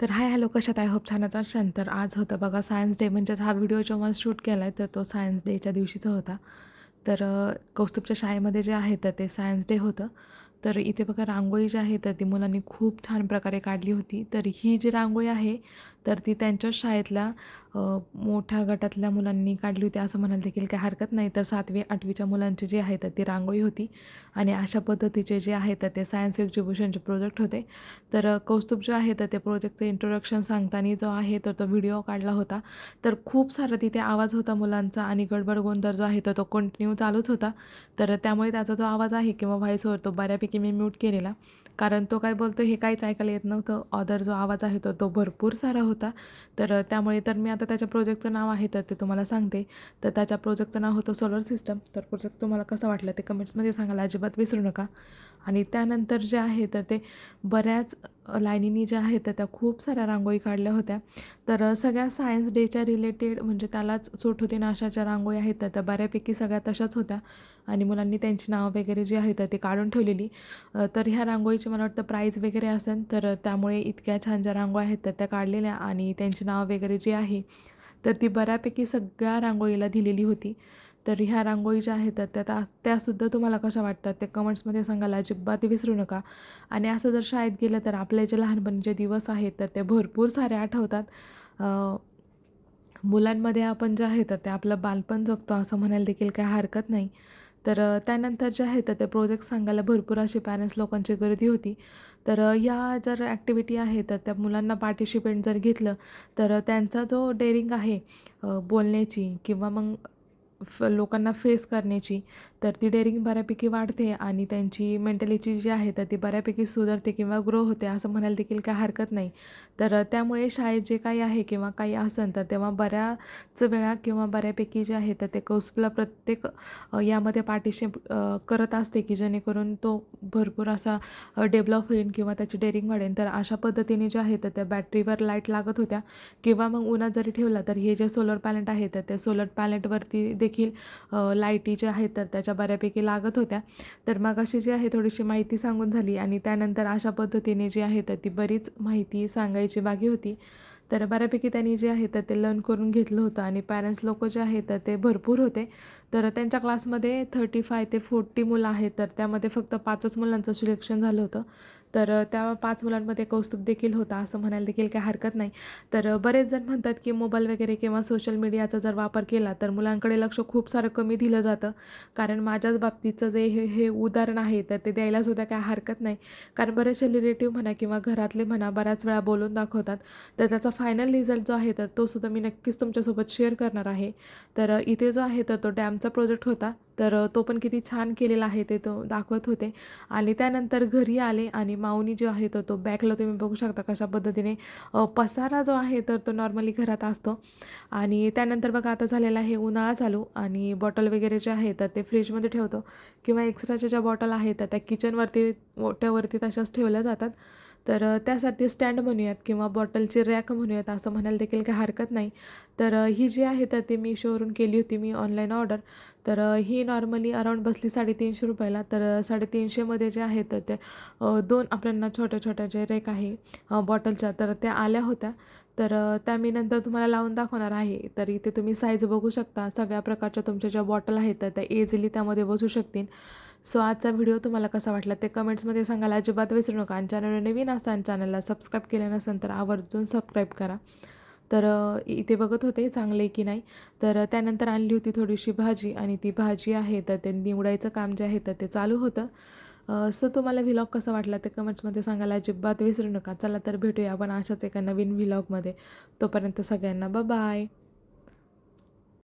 तर hi hello कशात आहे? होप छानच असाल. तर आज होतं बघा सायन्स डे म्हणजेच हा व्हिडिओ जेव्हा शूट केला आहे तर तो सायन्स डेच्या दिवशीचा होता. तर कौस्तुभच्या शाळेमध्ये जे आहे तर ते सायन्स डे होतं. तर इथे बघा रांगोळी जी आहे तर ती मुलांनी खूप छान प्रकारे काढली होती. तर ही जी रांगोळी आहे तर ती त्यांच्याच शाळेतल्या मोठ्या गटातल्या मुलांनी काढली होती. असं म्हणायला देखील काही हरकत नाही. तर सातवी आठवीच्या मुलांची जी आहे तर ती रांगोळी होती. आणि अशा पद्धतीचे जे आहे तर ते सायन्स एक्झिबिशनचे प्रोजेक्ट होते. तर कौस्तुभ जो आहे तर ते प्रोजेक्टचं इंट्रोडक्शन सांगताना जो आहे तर तो व्हिडिओ काढला होता. तर खूप सारा तिथे आवाज होता मुलांचा आणि गडबड गोंधळ जो आहे तर तो कंटिन्यू चालूच होता. तर त्यामुळे त्याचा जो आवाज आहे किंवा व्हॉईसवर तो बऱ्यापैकी मी म्यूट केलेला. कारण तो काय बोलतो हे काहीच ऐकायला येत नव्हतं. ऑदर जो आवाज आहे तो तो भरपूर सारा होता. होता. तर त्यामुळे तर मी आता त्याच्या प्रोजेक्टचं नाव आहे तर ते तुम्हाला सांगते. तर त्याच्या प्रोजेक्टचं नाव होतं सोलर सिस्टम तर प्रोजेक्ट तुम्हाला कसं वाटलं ते कमेंट्समध्ये सांगायला अजिबात विसरू नका. आणि त्यानंतर जे आहे तर ते बऱ्याच लाईनीनी ज्या आहेत तर त्या खूप साऱ्या रांगोळी काढल्या होत्या. तर सगळ्या सायन्स डेच्या रिलेटेड म्हणजे त्यालाच सूट होती नाशाच्या रांगोळी आहेत तर त्या बऱ्यापैकी सगळ्या तशाच होत्या. आणि मुलांनी त्यांची नावं वगैरे जी आहेत तर ती काढून ठेवलेली. तर ह्या रांगोळीची मला वाटतं प्राईज वगैरे असेल तर त्यामुळे इतक्या छान ज्या रांगोळ्या आहेत तर त्या काढलेल्या आणि त्यांची नावं वगैरे जी आहे तर ती बऱ्यापैकी सगळ्या रांगोळीला दिलेली होती. तर ह्या रांगोळी ज्या आहेत तर त्या त्या- त्यासुद्धा तुम्हाला कशा वाटतात? ते कमेंट्समध्ये सांगायला अजिबात विसरू नका. आणि असं जर शाळेत गेलं तर आपले जे लहानपणीचे दिवस आहेत तर ते भरपूर सारे आठवतात. मुलांमध्ये आपण जे आहे तर ते आपलं बालपण जगतो असं म्हणायला देखील काही हरकत नाही. तर त्यानंतर जे आहे तर ते प्रोजेक्ट सांगायला भरपूर अशी पॅरेंट्स लोकांची गर्दी होती. तर या जर ॲक्टिव्हिटी आहे तर त्या मुलांना पार्टिसिपेंट जर घेतलं तर त्यांचा जो डेअरिंग आहे बोलण्याची किंवा मग फ लोकांना फेस करण्याची तर ती डेअरिंग बऱ्यापैकी वाढते आणि त्यांची मेंटॅलिटी जी आहे तर ती बऱ्यापैकी सुधारते किंवा ग्रो होते असं म्हणायला देखील काही हरकत नाही. तर त्यामुळे शाळेत जे काही आहे किंवा काही असेल तर तेव्हा बऱ्याच वेळा किंवा बऱ्यापैकी जे आहे तर ते कौसुला प्रत्येक यामध्ये पार्टिशिप करत असते की जेणेकरून तो भरपूर असा डेव्हलप होईल किंवा त्याची डेअरिंग वाढेल तर अशा पद्धतीने जे आहे तर त्या बॅटरीवर लाइट लागत होत्या. किंवा मग उन्हात जरी ठेवला तर हे जे सोलर पॅलेट आहे तर त्या सोलर पॅलेटवरती देखील देखील लाईटी ज्या आहेत तर त्याच्या बऱ्यापैकी लागत होत्या. तर मग अशी जी आहे थोडीशी माहिती सांगून झाली आणि त्यानंतर अशा पद्धतीने जी आहे तर ती बरीच माहिती सांगायची बाकी होती. तर बऱ्यापैकी त्यांनी जे आहे तर ते लर्न करून घेतलं होतं आणि पॅरेंट्स लोक जे आहेत तर ते भरपूर होते. तर त्यांच्या क्लासमध्ये थर्टी फाय ते फोर्टी मुलं आहेत तर त्यामध्ये फक्त पाचच मुलांचं सिलेक्शन झालं होतं. तर त्या पाच मुलांमध्ये कौस्तुभ देखील होता असं म्हणायला देखील काही हरकत नाही. तर बरेच जण म्हणतात की मोबाईल वगैरे किंवा सोशल मीडियाचा जर वापर केला तर मुलांकडे लक्ष खूप सारं कमी दिलं जातं. कारण माझ्याच बाबतीचं जे हे हे उदाहरण आहे तर ते द्यायलासुद्धा काही हरकत नाही. कारण बरेचसे रिलेटिव्ह म्हणा किंवा घरातले म्हणा बऱ्याच वेळा बोलून दाखवतात. तर त्याचा फायनल रिझल्ट जो आहे तर तो सुद्धा मी नक्कीच तुमच्यासोबत शेअर करणार आहे. तर इथे जो आहे तर तो डॅमचा प्रोजेक्ट होता. तर तो पण किती छान केलेला आहे ते तो दाखवत होते. आणि त्यानंतर घरी आले आणि माऊनी जो आहे तर तो बॅकला तुम्ही बघू शकता कशा पद्धतीने पसारा जो आहे तर तो नॉर्मली घरात असतो. आणि त्यानंतर बघा आता झालेला आहे उन्हाळा चालू आणि बॉटल वगैरे जे आहे तर ते फ्रीजमध्ये ठेवतो किंवा एक्स्ट्राच्या ज्या बॉटल आहेत तर त्या किचनवरती ओट्यावरती तशाच ठेवल्या जातात. तर त्यासाठी स्टँड म्हणूयात किंवा बॉटलची रॅक म्हणूयात असं म्हणायला देखील काही हरकत नाही. तर ही जी आहे तर ती मी शोवरून केली होती मी ऑनलाईन ऑर्डर. तर ही नॉर्मली अराऊंड बसली साडेतीनशे रुपयाला. तर साडेतीनशेमध्ये जे आहे तर ते दोन आपल्यांना छोट्या छोट्या जे रेक आहे बॉटलच्या तर त्या आल्या होत्या. तर त्या मी नंतर तुम्हाला लावून दाखवणार आहे. तर इथे तुम्ही साईज बघू शकता. सगळ्या प्रकारच्या तुमच्या ज्या बॉटल आहेत तर त्या इझिली त्यामध्ये बसू शकतील. सो आजचा व्हिडिओ तुम्हाला कसा वाटला ते कमेंट्समध्ये सांगायला अजिबात विसरू नका. आणि चॅनल नवीन असाल चॅनलला सबस्क्राईब केलं नसेल तर आवर्जून सबस्क्राईब करा. तर इथे बघत होते चांगले की नाही? तर त्यानंतर आणली होती थोडीशी भाजी आणि ती भाजी आहे तर ते निवडायचं काम जे आहे तर ते चालू होतं. सो तुम्हाला व्हिलॉग कसा वाटला ते कमेंट्समध्ये सांगायला अजिबात विसरू नका. चला तर भेटूया आपण अशाच एका नवीन व्हिलॉगमध्ये. तोपर्यंत सगळ्यांना बाय